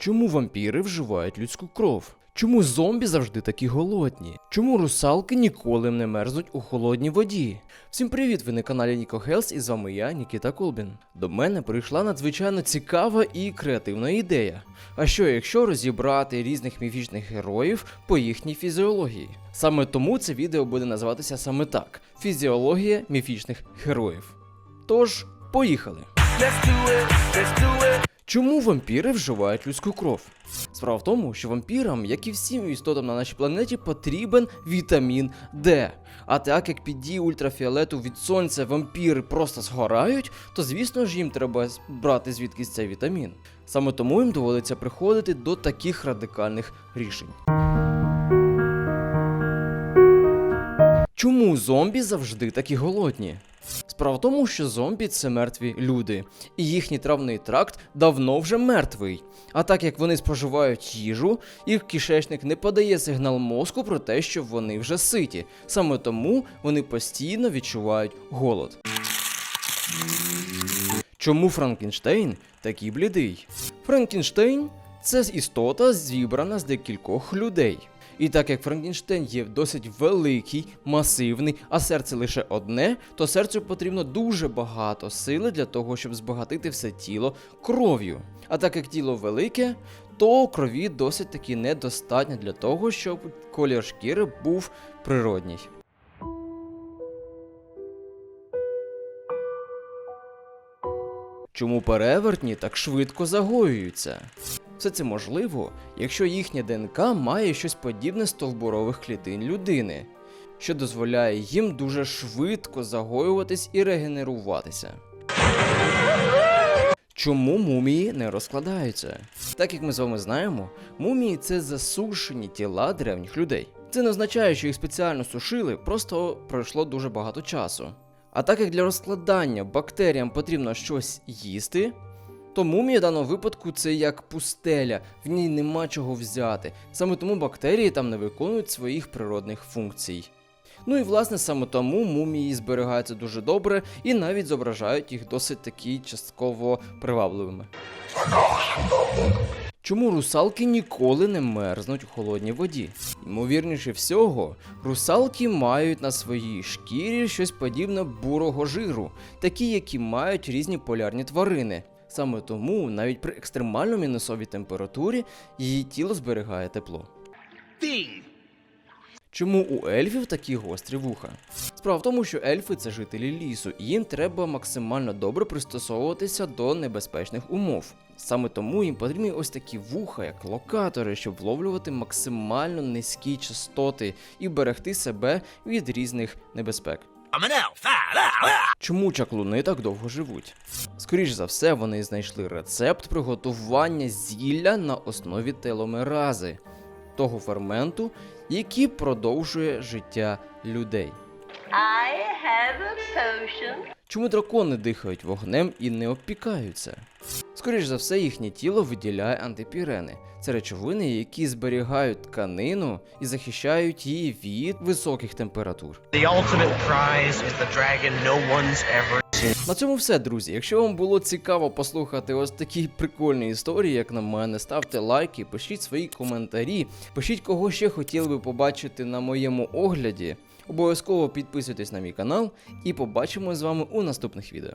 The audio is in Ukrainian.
Чому вампіри вживають людську кров? Чому зомбі завжди такі голодні? Чому русалки ніколи не мерзнуть у холодній воді? Всім привіт! Ви на каналі Ніко Хелс і з вами я, Нікіта Колбін. До мене прийшла надзвичайно цікава і креативна ідея. А що якщо розібрати різних міфічних героїв по їхній фізіології? Саме тому це відео буде називатися саме так: Фізіологія міфічних героїв. Тож, поїхали! Let's do it, let's do it. Чому вампіри вживають людську кров? Справа в тому, що вампірам, як і всім істотам на нашій планеті, потрібен вітамін Д. А так як під дією ультрафіолету від сонця вампіри просто згорають, то звісно ж їм треба брати звідкись цей вітамін. Саме тому їм доводиться приходити до таких радикальних рішень. Чому зомбі завжди такі голодні? Справа в тому, що зомбі це мертві люди, і їхній травний тракт давно вже мертвий. А так як вони споживають їжу, їх кишечник не подає сигнал мозку про те, що вони вже ситі. Саме тому вони постійно відчувають голод. Чому Франкенштейн такий блідий? Франкенштейн це істота, зібрана з декількох людей. І так як Франкенштейн є досить великий, масивний, а серце лише одне, то серцю потрібно дуже багато сили для того, щоб збагатити все тіло кров'ю. А так як тіло велике, то крові досить таки недостатньо для того, щоб колір шкіри був природній. Чому перевертні так швидко загоюються? Все це можливо, якщо їхня ДНК має щось подібне стовбурових клітин людини, що дозволяє їм дуже швидко загоюватись і регенеруватися. Чому мумії не розкладаються? Так як ми з вами знаємо, мумії це засушені тіла древніх людей. Це не означає, що їх спеціально сушили, просто пройшло дуже багато часу. А так як для розкладання бактеріям потрібно щось їсти, то мумія в даному випадку це як пустеля, в ній нема чого взяти. Саме тому бактерії там не виконують своїх природних функцій. Ну і власне саме тому мумії зберігаються дуже добре і навіть зображають їх досить такі частково привабливими. Чому русалки ніколи не мерзнуть у холодній воді? Ймовірніше всього, русалки мають на своїй шкірі щось подібне бурого жиру, такі, які мають різні полярні тварини. Саме тому навіть при екстремально мінусовій температурі її тіло зберігає тепло. Чому у ельфів такі гострі вуха? Справа в тому, що ельфи це жителі лісу, і їм треба максимально добре пристосовуватися до небезпечних умов. Саме тому їм потрібні ось такі вуха, як локатори, щоб вловлювати максимально низькі частоти і берегти себе від різних небезпек. Чому чаклуни так довго живуть? Скоріш за все, вони знайшли рецепт приготування зілля на основі теломерази, того ферменту, який продовжує життя людей. I have a potion. Чому дракони дихають вогнем і не обпікаються? Скоріш за все, їхнє тіло виділяє антипірени. Це речовини, які зберігають тканину і захищають її від високих температур. The ultimate prize is the dragon no one's ever На цьому все, друзі. Якщо вам було цікаво послухати ось такі прикольні історії, як на мене, ставте лайки, пишіть свої коментарі, пишіть, кого ще хотіли би побачити на моєму огляді. Обов'язково підписуйтесь на мій канал і побачимо з вами у наступних відео.